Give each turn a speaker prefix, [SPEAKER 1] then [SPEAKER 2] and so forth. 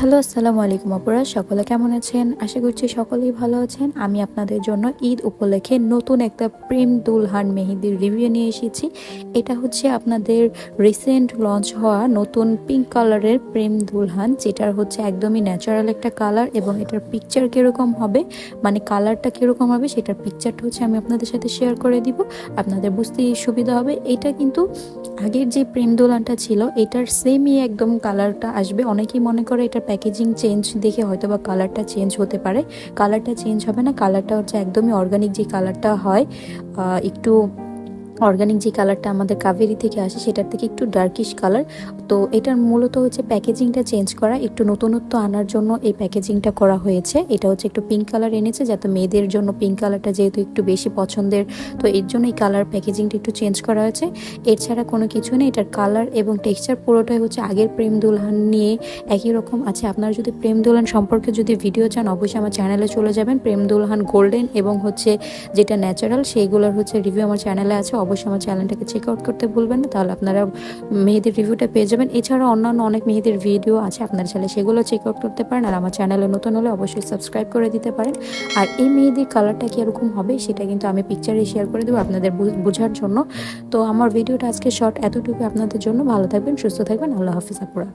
[SPEAKER 1] Hello, আসসালামু আলাইকুম আপুরা। সকলে কেমন আছেন? আশা করছি সকলেই ভালো আছেন। আমি আপনাদের জন্য ঈদ উপলক্ষে নতুন একটা প্রেম দুলহান মেহেদির রিভিউ নিয়ে এসেছি। এটা হচ্ছে আপনাদের রিসেন্ট লঞ্চ হওয়া নতুন পিঙ্ক কালারের প্রেম দুলহান, যেটার হচ্ছে একদমই ন্যাচারাল একটা কালার এবং এটার পিকচার কীরকম হবে মানে কালারটা কীরকম হবে সেটার পিকচারটা হচ্ছে আমি আপনাদের সাথে শেয়ার করে দিব। আপনাদের বুঝতে সুবিধা হবে। এটা কিন্তু আগের যে প্রেম দোলানটা ছিল, এটার সেমই একদম কালারটা আসবে। অনেকেই মনে করে এটা প্যাকেজিং চেঞ্জ দেখে হয়তো বা কালারটা চেঞ্জ হতে পারে। কালারটা চেঞ্জ হবে না কালারটা হচ্ছে একদমই অর্গানিক যে কালারটা হয় একটু অর্গানিক যে কালারটা আমাদের কাবেরি থেকে আসে, সেটার থেকে একটু ডার্কিশ কালার তো এটার মূলত হচ্ছে প্যাকেজিংটা চেঞ্জ করা, একটু নতুনত্ব আনার জন্য এই প্যাকেজিংটা করা হয়েছে। এটা হচ্ছে একটু পিঙ্ক কালার এনেছে, যাতে মেয়েদের জন্য পিঙ্ক কালারটা যেহেতু একটু বেশি পছন্দের, তো এর জন্য এই কালার প্যাকেজিংটা একটু চেঞ্জ করা হয়েছে। এছাড়া কোনো কিছু নেই, এটার কালার এবং টেক্সচার পুরোটাই হচ্ছে আগের প্রেম দুলহান নিয়ে একই রকম আছে। আপনারা যদি প্রেম দুলহান সম্পর্কে যদি ভিডিও চান, অবশ্যই আমার চ্যানেলে চলে যাবেন, প্রেম দুলহান গোল্ডেন এবং হচ্ছে যেটা ন্যাচারাল সেইগুলোর হচ্ছে রিভিউ আমার চ্যানেলে আছে। অবশ্যই আমার চ্যানেলটাকে চেক আউট করতে ভুলবেন না। তাহলে আপনারা মেহেদির রিভিউটা পেয়ে যাবেন। এছাড়া অন্যান্য অনেক মেহেদির ভিডিও আছে, আপনারা চাইলে সেগুলো চেক আউট করতে পারেন। আর আমার চ্যানেলে নতুন হলে অবশ্যই সাবস্ক্রাইব করে দিতে পারেন। আর এই মেহেদির কালারটা কীরকম হবে, সেটা কিন্তু আমি পিকচারে শেয়ার করে দেবো আপনাদের বোঝার জন্য। তো আমার ভিডিওটা আজকে শর্ট এতটুকু আপনাদের জন্য। ভালো থাকবেন, সুস্থ থাকবেন। আল্লাহ হাফিজ আপুরা।